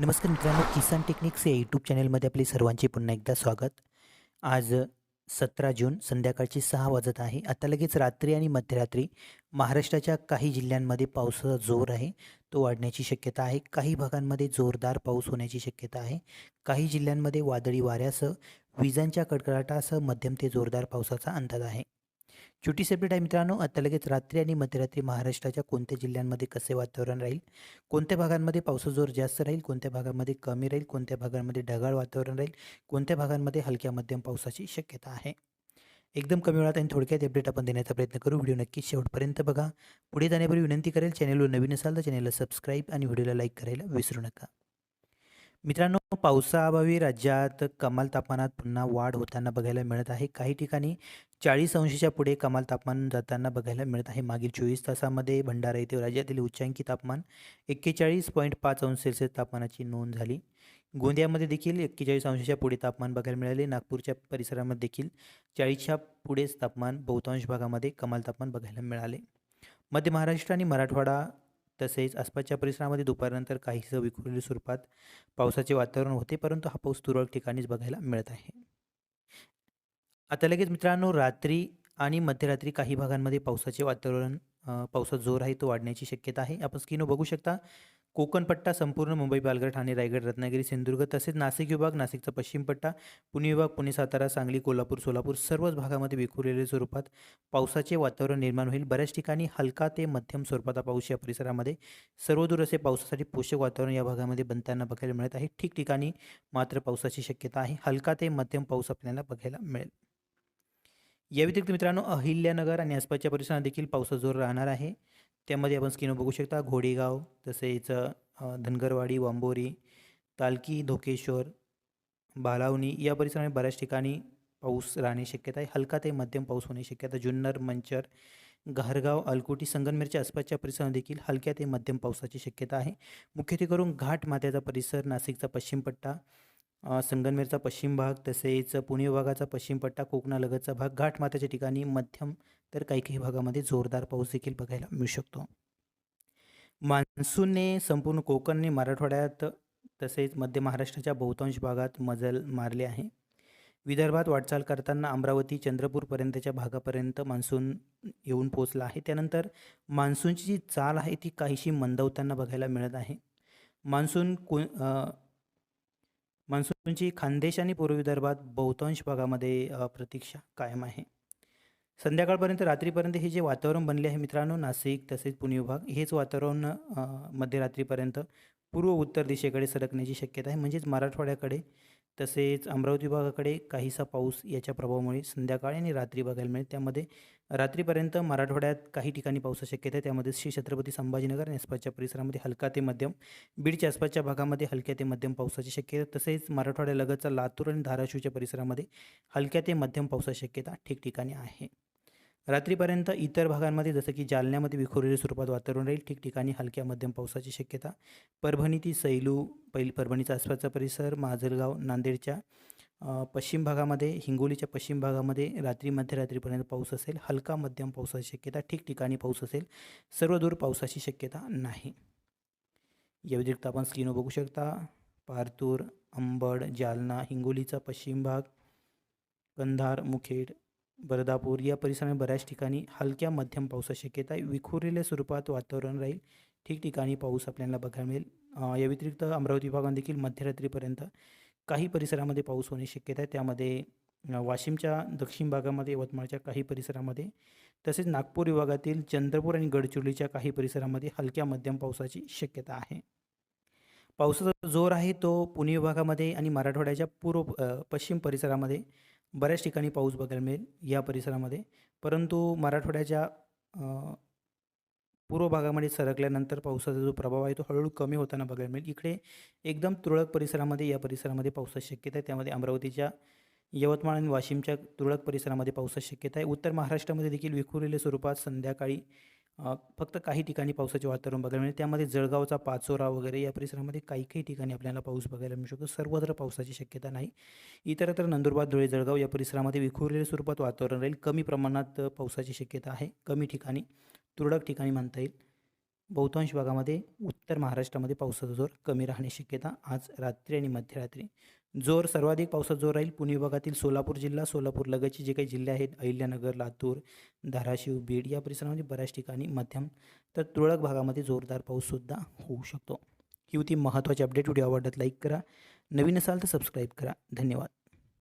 नमस्कार मित्रांनो किसान टेक्निक्स या यूट्यूब चॅनलमध्ये आपले सर्वांचे पुन्हा एकदा स्वागत. आज सतरा जून संध्याकाळची सहा वाजत आहे. आता लगेच रात्री आणि मध्यरात्री महाराष्ट्राच्या काही जिल्ह्यांमध्ये पावसाचा जोर आहे. तो वाढण्याची शक्यता आहे. काही भागांमध्ये जोरदार पाऊस होण्याची शक्यता आहे. काही जिल्ह्यांमध्ये वादळी वाऱ्यासह विजांच्या कडकडाटासह मध्यम ते जोरदार पावसाचा अंदाज आहे. छोटी सेपरेट आहे मित्रांनो. आता लगेच रात्री आणि मध्यरात्री महाराष्ट्राच्या कोणत्या जिल्ह्यांमध्ये कसे वातावरण राहील? कोणत्या भागांमध्ये पावसाचा जोर जास्त राहील? कोणत्या भागांमध्ये कमी राहील? कोणत्या भागांमध्ये ढगाळ वातावरण राहील? कोणत्या भागांमध्ये हलक्या मध्यम पावसाची शक्यता आहे? एकदम कमी वेळात आणि थोडक्यात अपडेट आपण देण्याचा प्रयत्न करू. व्हिडिओ नक्की शेवटपर्यंत बघा. पुढे जाण्यापूर्वी विनंती करेल चॅनलवर नवीन असाल तर चॅनलला सबस्क्राईब आणि व्हिडिओला लाईक करायला विसरू नका. मित्रांनो पावसाअभावी राज्यात कमाल तापमानात पुन्हा वाढ होताना बघायला मिळत आहे. काही ठिकाणी चाळीस अंशाच्या पुढे कमाल तापमान जाताना बघायला मिळत आहे. मागील चोवीस तासामध्ये भंडारा येथे राज्यातील उच्चांकी तापमान एक्केचाळीस पॉईंट पाच अंश सेल्सिअस तापमानाची नोंद झाली. गोंदियामध्ये देखील एक्केचाळीस अंशाच्या पुढे तापमान बघायला मिळाले. नागपूरच्या परिसरामध्ये देखील चाळीसच्या पुढेच तापमान बहुतांश भागामध्ये कमाल तापमान बघायला मिळाले. मध्य महाराष्ट्र आणि मराठवाडा तसेच आसपासच्या परिसरामध्ये दुपारनंतर काहीसं विखुरलेल्या स्वरूपात पावसाचे वातावरण होते परंतु हा पाऊस तुरळक ठिकाणीच बघायला मिळत आहे. आता लगेच मित्रांनो रात्री आणि मध्यरात्री काही भागांमध्ये पावसाचे वातावरण पावसाचा जोर आहे तो वाढण्याची शक्यता आहे. आपण स्क्रीनवर बघू शकता कोकण पट्टा संपूर्ण मुंबई पालघर ठाणे रायगड रत्नागिरी सिंधुदुर्ग तसेच नाशिक विभाग नाशिकचा पश्चिम पट्टा पुणे विभाग पुणे सातारा सांगली कोल्हापूर सोलापूर सर्वच भागामध्ये विखुरलेल्या स्वरूपात पावसाचे वातावरण निर्माण होईल. बऱ्याच ठिकाणी हलका ते मध्यम स्वरूपाचा पाऊस या परिसरामध्ये सर्वदूर असे पावसासाठी पोषक वातावरण या भागामध्ये बनताना बघायला मिळत आहे. ठिकठिकाणी मात्र पावसाची शक्यता आहे. हलका ते मध्यम पाऊस आपल्याला बघायला मिळेल. या व्यतिरिक्त मित्रांनो अहिल्यानगर आणि आसपासच्या परिसरात देखील पावसाचा जोर राहणार आहे. त्यामध्ये आपण स्क्रीनवर बघू शकता घोडेगाव तसेच धनगरवाडी वांबोरी तालकी धोकेश्वर बालावणी या परिसरामध्ये बऱ्याच ठिकाणी पाऊस राहण्याची शक्यता आहे. हलका ते मध्यम पाऊस होण्याची शक्यता जुन्नर मंचर घारगाव अलकुटी संगनमेरच्या आसपासच्या परिसरात देखील हलक्या ते मध्यम पावसाची शक्यता आहे. मुख्यत्वे करून घाट माथ्याचा परिसर नाशिकचा पश्चिम पट्टा संगनमेरचा पश्चिम भाग तसेच पुणे विभागाचा पश्चिम पट्टा कोकणालगतचा भाग घाटमाथ्याच्या ठिकाणी मध्यम तर काही काही भागामध्ये जोरदार पाऊस देखील बघायला मिळू शकतो. मान्सूनने संपूर्ण कोकण आणि मराठवाड्यात तसेच मध्य महाराष्ट्राच्या बहुतांश भागात मजल मारले आहे. विदर्भात वाटचाल करताना अमरावती चंद्रपूरपर्यंतच्या भागापर्यंत मान्सून येऊन पोचला आहे. त्यानंतर मान्सूनची जी चाल आहे ती काहीशी मंदवताना बघायला मिळत आहे. मान्सून को मान्सूनची खानदेश आणि पूर्व विदर्भात बहुतांश भागामध्ये प्रतीक्षा कायम आहे. संध्याकाळपर्यंत रात्रीपर्यंत हे जे वातावरण बनले आहे मित्रांनो नाशिक तसेच पुणे विभाग हेच वातावरण मध्यरात्रीपर्यंत पूर्व उत्तर दिशेकडे सरकण्याची शक्यता आहे. म्हणजेच मराठवाड्याकडे तसेच अमरावती विभागाकडे काहीसा पाऊस याच्या प्रभावामुळे संध्याकाळी आणि रात्री बघायला मिळेल. त्यामध्ये रात्रीपर्यंत मराठवाड्यात काही ठिकाणी पावसाची शक्यता आहे. त्यामध्ये श्री छत्रपती संभाजीनगर आणि आसपासच्या परिसरामध्ये हलका ते मध्यम बीडच्या आसपासच्या भागामध्ये हलक्या ते मध्यम पावसाची शक्यता तसेच मराठवाड्यालगतचा लातूर आणि धाराशिवच्या परिसरामध्ये हलक्या ते मध्यम पावसाची शक्यता ठिकठिकाणी आहे. रात्रीपर्यंत इतर भागांमध्ये जसं की जालन्यामध्ये विखुरलेल्या स्वरूपात वातावरण राहील ठिकठिकाणी हलक्या मध्यम पावसाची शक्यता. परभणी ती सैलू पैल परभणीचा आसपासचा परिसर माजलगाव नांदेडच्या पश्चिम भागामध्ये हिंगोलीच्या पश्चिम भागामध्ये रात्री मध्यरात्रीपर्यंत पाऊस असेल. हलका मध्यम पावसाची शक्यता ठिकठिकाणी पाऊस असेल. सर्व दूर पावसाची शक्यता नाही. या व्यतिरिक्त आपण स्क्रीनवर बघू शकता पारतूर अंबड जालना हिंगोलीचा पश्चिम भाग कंधार मुखेड बरदापूर. या परिसरामध्ये बऱ्याच ठिकाणी हलक्या मध्यम पावसाची शक्यता आहे. विखुरलेल्या स्वरूपात वातावरण राहील. ठिकठिकाणी पाऊस आपल्याला बघायला मिळेल. या व्यतिरिक्त अमरावती विभागात देखील मध्यरात्रीपर्यंत काही परिसरामध्ये पाऊस होण्याची शक्यता आहे. त्यामध्ये वाशिमच्या दक्षिण भागामध्ये यवतमाळच्या काही परिसरामध्ये तसेच नागपूर विभागातील चंद्रपूर आणि गडचिरोलीच्या काही परिसरामध्ये हलक्या मध्यम पावसाची शक्यता आहे. पावसाचा जोर आहे तो पुणे विभागामध्ये आणि मराठवाड्याच्या पूर्व पश्चिम परिसरामध्ये बऱ्याच ठिकाणी पाऊस बघायला मिळेल या परिसरामध्ये. परंतु मराठवाड्याच्या पूर्व भागामध्ये सरकल्यानंतर पावसाचा जो प्रभाव आहे तो हळूहळू कमी होताना बघायला मिळेल. इकडे एकदम तुरळक परिसरामध्ये या परिसरामध्ये पावसाची शक्यता आहे. त्यामध्ये अमरावतीच्या यवतमाळ आणि वाशिमच्या तुरळक परिसरामध्ये पावसाची शक्यता आहे. उत्तर महाराष्ट्रामध्ये देखील विखुरलेल्या स्वरूपात संध्याकाळी फक्त काही ठिकाणी पावसाचे वातावरण बघायला मिळेल. त्यामध्ये जळगावचा पाचोरा वगैरे या परिसरामध्ये काही काही ठिकाणी आपल्याला पाऊस बघायला मिळू शकतो. सर्वत्र पावसाची शक्यता नाही. इतरत्र नंदुरबार धुळे जळगाव या परिसरामध्ये विखुरलेल्या स्वरूपात वातावरण राहील. कमी प्रमाणात पावसाची शक्यता आहे. कमी ठिकाणी तुरळक ठिकाणी म्हणता येईल. बहुतांश भागामध्ये उत्तर महाराष्ट्रामध्ये पावसाचा जोर कमी राहण्याची शक्यता आज रात्री आणि मध्यरात्री जोर सर्वाधिक पावसाचा जोर राहील. पुणे विभागातील सोलापूर जिल्हा सोलापूर लगतचे जे काही जिल्हे आहेत अहिल्यानगर लातूर धाराशिव बीड या परिसरामध्ये बऱ्याच ठिकाणी मध्यम तर तुरळक भागामध्ये जोरदार पाऊससुद्धा होऊ शकतो. ही होती महत्त्वाची अपडेट व्हिडिओ आवडत लाईक करा. नवीन असाल तर सबस्क्राईब करा. धन्यवाद.